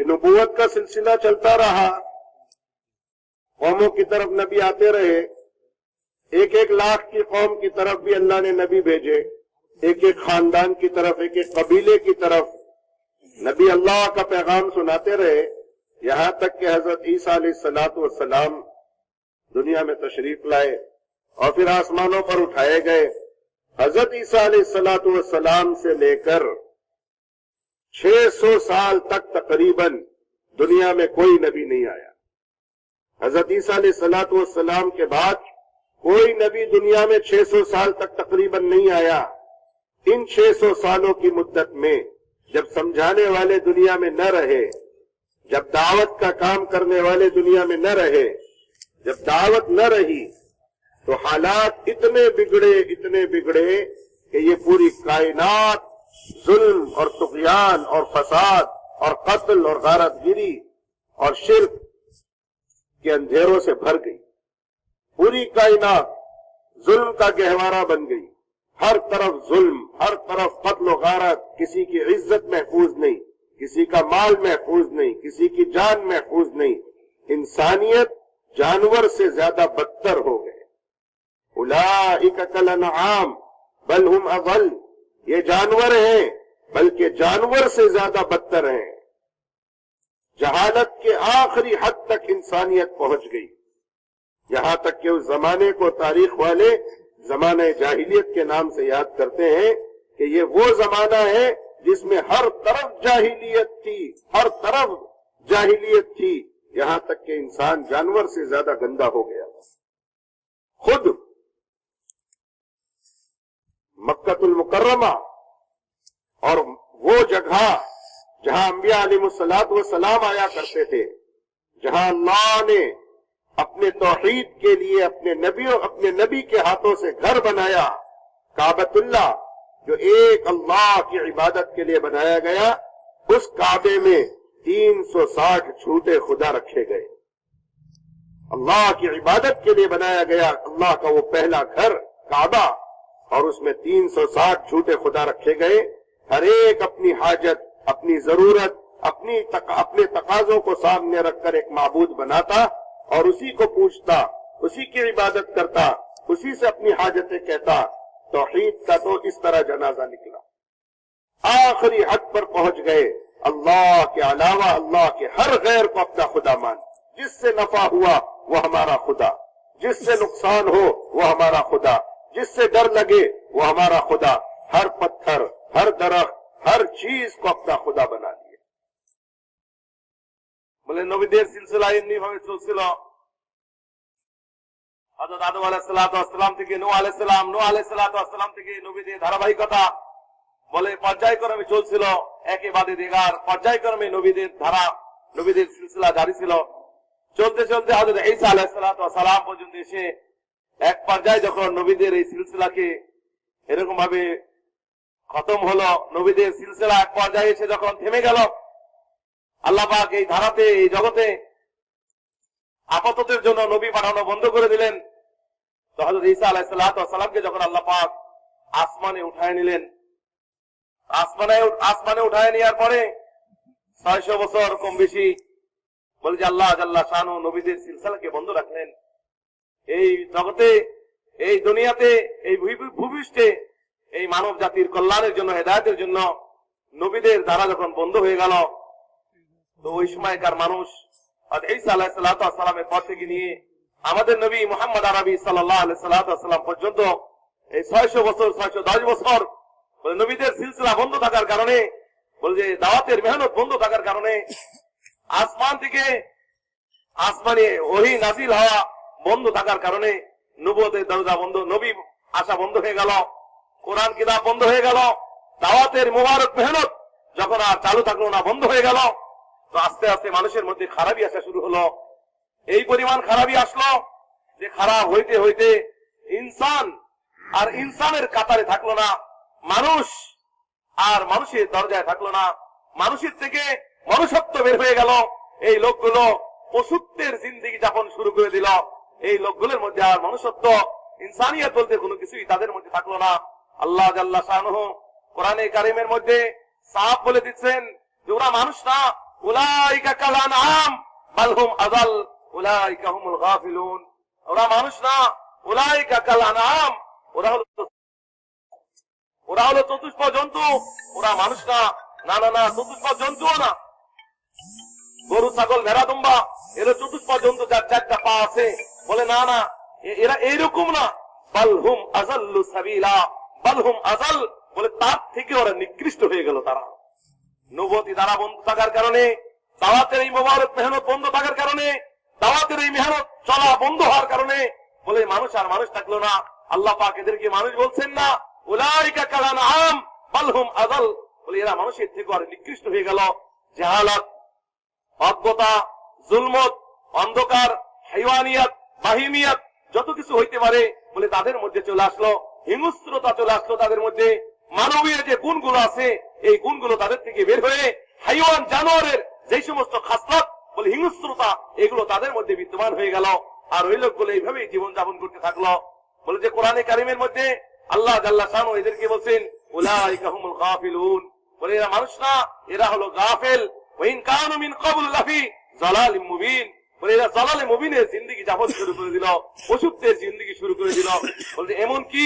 یہ نبوت کا سلسلہ چلتا رہا۔ قوموں کی طرف نبی آتے رہے۔ ایک ایک لاکھ کی قوم کی طرف بھی اللہ نے نبی بھیجے۔ ایک ایک خاندان کی طرف، ایک ایک قبیلے کی طرف نبی اللہ کا پیغام سناتے رہے۔ یہاں تک کہ حضرت عیسیٰ علیہ السلاۃ والسلام دنیا میں تشریف لائے اور پھر آسمانوں پر اٹھائے گئے۔ حضرت عیسیٰ علیہ السلاۃ والسلام سے لے کر چھ سو سال تک تقریباً دنیا میں کوئی نبی نہیں آیا۔ حضرت عیسیٰ علیہ سلاۃ والسلام کے بعد کوئی نبی دنیا میں چھ سو سال تک تقریباً نہیں آیا۔ ان چھ سو سالوں کی مدت میں جب سمجھانے والے دنیا میں نہ رہے، جب دعوت کا کام کرنے والے دنیا میں نہ رہے، جب دعوت نہ رہی، تو حالات اتنے بگڑے اتنے بگڑے کہ یہ پوری کائنات ظلم اور تقیان اور فساد اور قتل اور غارت گیری اور شرک کے اندھیروں سے بھر گئی۔ پوری کائنات ظلم کا گہوارہ بن گئی۔ ہر طرف ظلم، ہر طرف قتل و غارت، کسی کی عزت محفوظ نہیں، کسی کا مال محفوظ نہیں، کسی کی جان محفوظ نہیں۔ انسانیت جانور سے زیادہ بدتر ہو گئے۔ اولئک کل انعام بل یہ جانور ہیں، بلکہ جانور سے زیادہ بدتر ہیں۔ جہالت کے آخری حد تک انسانیت پہنچ گئی۔ یہاں تک کہ اس زمانے کو تاریخ والے زمانہ جاہلیت کے نام سے یاد کرتے ہیں کہ یہ وہ زمانہ ہے جس میں ہر طرف جاہلیت تھی، ہر طرف جاہلیت تھی۔ یہاں تک کہ انسان جانور سے زیادہ گندا ہو گیا۔ خود مکت المکرمہ اور وہ جگہ جہاں انبیاء علیہ السلاط سلام آیا کرتے تھے، جہاں اللہ نے اپنے توحید کے لیے اپنے نبی اور اپنے نبی کے ہاتھوں سے گھر بنایا کابت اللہ، جو ایک اللہ کی عبادت کے لیے بنایا گیا، اس کعبے میں تین سو ساٹھ چھوٹے خدا رکھے گئے۔ اللہ کی عبادت کے لیے بنایا گیا، اللہ کا وہ پہلا گھر، کعبہ۔ اور اس میں تین سو ساٹھ جھوٹے خدا رکھے گئے۔ ہر ایک اپنی حاجت، اپنی ضرورت، اپنی تق... اپنے تقاضوں کو سامنے رکھ کر ایک معبود بناتا اور اسی کو پوچھتا اسی کی عبادت کرتا، اسی سے اپنی حاجتیں کہتا۔ توحید کا تو اس طرح جنازہ نکلا۔ آخری حد پر پہنچ گئے۔ اللہ کے علاوہ اللہ کے ہر غیر کو اپنا خدا مان۔ جس سے نفع ہوا وہ ہمارا خدا۔ جس سے نقصان ہو وہ ہمارا خدا۔ जिससे डर लगे वो हमारा खुदा हर पत्थर हर दरख्त हर चीज को अपना खुदा बना लिया বলে নবীদের সিলসিলা এমনি ভাবে চলছিল হজরত আদম আলাহিসাল্লাম থেকে নো আলাইসাল্লাম নো আলাইসাল্লাম থেকে নবীদের ধারাবাহিকতা বলে পর্যায়ক্রমে চলছিল একে বাদে দেগার পর্যায়ক্রমে নবীদের ধারা নবীদের সিলসিলা জারি ছিল চলতে চলতে হজরত ঈসা আলাহিসাল্লাম পর্যন্ত এসে এক পর্যায়ে যখন নবীদের এই সিলসিলাকে এরকম ভাবে খতম হলো, নবীদের সিলসিলা এক পর্যায়ে এসে যখন থেমে গেল আল্লাপাক এই ধারাতে, এই জগতে আপাততের জন্য নবী পাঠানো বন্ধ করে দিলেন। তো হজরত ঈসা আলাহিসাল্লামকে যখন আল্লাপাক আসমানে উঠায় নিলেন, আসমানে আসমানে উঠায় নেওয়ার পরে ছয়শো বছর কম বেশি বলে যে আল্লাহ আল্লাহ শানু নবীদের সিলসিলাকে বন্ধ রাখলেন। এই জগতে, এই দুনিয়াতে, এই ভূপৃষ্ঠে এই মানব জাতির কল্যাণের জন্য, হেদায়তের জন্য নবীদের দ্বারা যখন বন্ধ হয়ে গেল, তো ওই সময়কার মানুষ আলাহিসাল্লামের পর থেকে নিয়ে আমাদের নবী মোহাম্মদ আরবি পর্যন্ত এই ছয়শো বছর, ছয়শো দশ বছর নবীদের সিলসিলা বন্ধ থাকার কারণে, বলে যে দাওয়াতের মেহনত বন্ধ থাকার কারণে, আসমান থেকে আসমানে ওহি নাজিল হওয়া বন্ধ থাকার কারণে নবতের দরজা বন্ধ, নবী আসা বন্ধ হয়ে গেল, কোরআন কিতাব বন্ধ হয়ে গেল, দাওয়াতের মোবারক মেহনত যখন আর চালু থাকল না, বন্ধ হয়ে গেল। তো আস্তে আস্তে মানুষের মধ্যে খারাপই আসা শুরু হলো। এই পরিমাণ খারাপই আসলো যে খারাপ হইতে হইতে ইনসান আর ইনসানের কাতারে থাকল না, মানুষ আর মানুষের দরজায় থাকল না। মানুষের থেকে মনুষ্যত্ব বের হয়ে গেল। এই লোকগুলো পশুত্বের জিন্দিগি যাপন শুরু করে দিল। এই লোকগুলোর মধ্যে আর মনুষ্যত্ব, ইনসানিয়ত বলতে কোনো কিছুই তাদের মধ্যে থাকল না। আল্লাহ জাল্লাহ শাহ কোরআনে কারিমের মধ্যে সাহাব বলে দিচ্ছেন ওরা মানুষ না, উলাইকা কালান আম বালহুম উলাইকা হুমুল গাফিলুন। ওরা মানুষ না, উলাইকা কালান আম, ওরা হলো ওরা হলো চতুষ্প জন্তু, ওরা মানুষ না। না না না, চতুষ্প জন্তুও না। গরু, ছাগল, ভেড়া, দুম্বা এরা চতুষ্প জন্তু যার চারটা পা আছে। বলে, না না এরা এইরকম না। বালহুম আজাল্লু সাবিলা। বালহুম আজাল। বলে, তার থেকে ওরা নিকৃষ্ট হয়ে গেল তারা। নবতী দ্বারা বন্ধ থাকার কারণে, দাওয়াতের এই মোবারক মেহনত বন্ধ থাকার কারণে, দাওয়াতের এই মেহনত চলা বন্ধ হওয়ার কারণে, বলে, মানুষ আর মানুষ থাকল না। আল্লাহ পাক এদেরকে মানুষ বলছেন না, উলাইকা কালান আম বালহুম আদাল বলে, এরা মানুষের থেকে আর নিকৃষ্ট হয়ে গেল। জাহালাত, অজ্ঞতা, জুলমত, অন্ধকার, হাইওয়ানিয়াত বাহিমিয়াত যত কিছু হইতে পারে বলে তাদের মধ্যে চলে আসলো, হিংস্রতা চলে আসলো তাদের মধ্যে। মানবীয় যে গুণগুলো আছে, এই গুণগুলো তাদের থেকে বের হয়ে হাইওয়ান জানোয়ারের যে সমস্ত খাসলত বলে হিংস্রতা, এগুলো তাদের মধ্যে বিদ্যমান হয়ে গেল। আর ওই লোকগুলো এইভাবেই জীবন যাপন করতে থাকল। বলে যে কোরআনে কারিমের মধ্যে আল্লাহ জাল্লা শানু এদেরকে বলছেন এরা মানুষ না, এরা হলো গাফেল। ওয়াইন মুবিন। বলে এরা জালালে মুবিনের জিন্দেগি যাপন শুরু করে দিল অসুস্থের জিন্দেগি শুরু করে দিল। বলতে এমন কি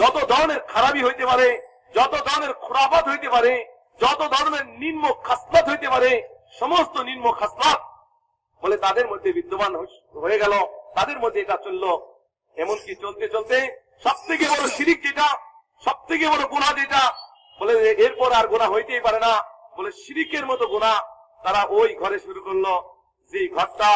যত ধরনের খারাপি হইতে পারে, যত ধরনের খোরাফাত হইতে পারে, যত ধরনের নিম্ন খাসলাত হইতে পারে, সমস্ত নিম্ন খাসলাত বলে তাদের মধ্যে বিদ্যমান হয়ে গেল, তাদের মধ্যে এটা চলল। এমনকি চলতে চলতে সব থেকে বড় শিরিক যেটা সব থেকে বড় গুণা যেটা, বলে এরপর আর গুণা হইতেই পারে না। বলে শিরিকের মতো গুণা তারা ওই ঘরে শুরু করল। যে ঘরটা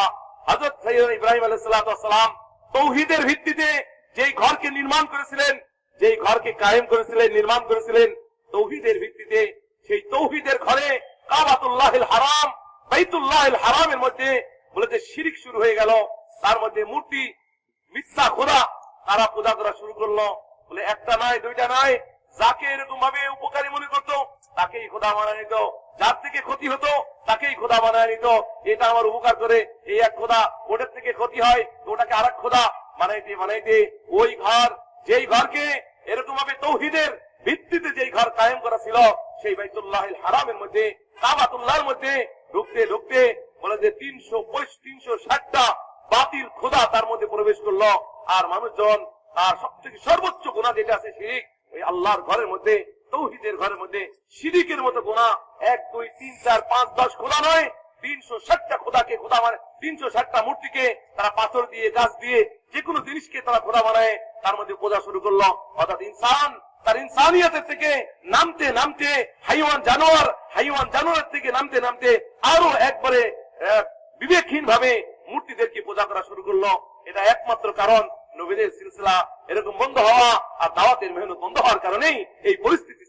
হজরত ইব্রাহিম আলাইসালাম তৌহিদের ভিত্তিতে যেই ঘরকে নির্মাণ করেছিলেন, যেই ঘরকে কায়েম করেছিলেন, নির্মাণ করেছিলেন, তৌহিদের ভিত্তিতে সেই তৌহিদের ঘরে হারাম হারামের মধ্যে শিরিক শুরু হয়ে গেল, তার মধ্যে মূর্তি মিথ্যা খোদা তারা পূজা করা শুরু করল। বলে একটা নয়, দুইটা নয়, যাকে এরকম ভাবে উপকারী মনে করতো, তাকেই খোদা বানায় নিত যার থেকে ক্ষতি হতো, তাকেই খোদা বানায় নিত। এটা আমার উপকার করে এই এক খোদা ওটার থেকে ক্ষতি হয় ওটাকে আর এক খোদা বানাইতে বানাইতে ওই ঘর, যেই ঘরকে এরকম ভাবে তৌহিদের ভিত্তিতে যেই ঘর কায়েম করা ছিল, সেই বাইতুল্লাহ হারামের মধ্যে, কাবাতুল্লাহর মধ্যে ঢুকতে ঢুকতে বলে যে তিনশো তিনশো ষাটটা বাতিল খোদা তার মধ্যে প্রবেশ করল। আর মানুষজন, তার সব থেকে সর্বোচ্চ গুণা যেটা আছে শিরিক, ওই আল্লাহর ঘরের মধ্যে তৌহিদের ঘরের মধ্যে শিরিকের মতো গুণা এক, দুই, তিন, চার, পাঁচ, দশ খোদা নয়। তিনশো ষাটটা খোদাকে খোদা মানে তিনশো ষাটটা মূর্তিকে তারা পাথর দিয়ে, গাছ দিয়ে যে কোনো জিনিসকে তারা খোদা বানায়। তার মধ্যে পূজা শুরু করল অর্থাৎ ইনসান। তার ইনসানিয়তের থেকে নামতে নামতে হাইওয়ান জানোয়ার হাইওয়ান জানোয়ার থেকে নামতে নামতে আরও একবারে বিবেকহীন ভাবে মূর্তিদেরকে পূজা করা শুরু করল। এটা একমাত্র কারণ নবীদের সিলসিলা এরকম বন্ধ হওয়া আর দাওয়াতের মেহনত বন্ধ হওয়ার কারণেই এই পরিস্থিতি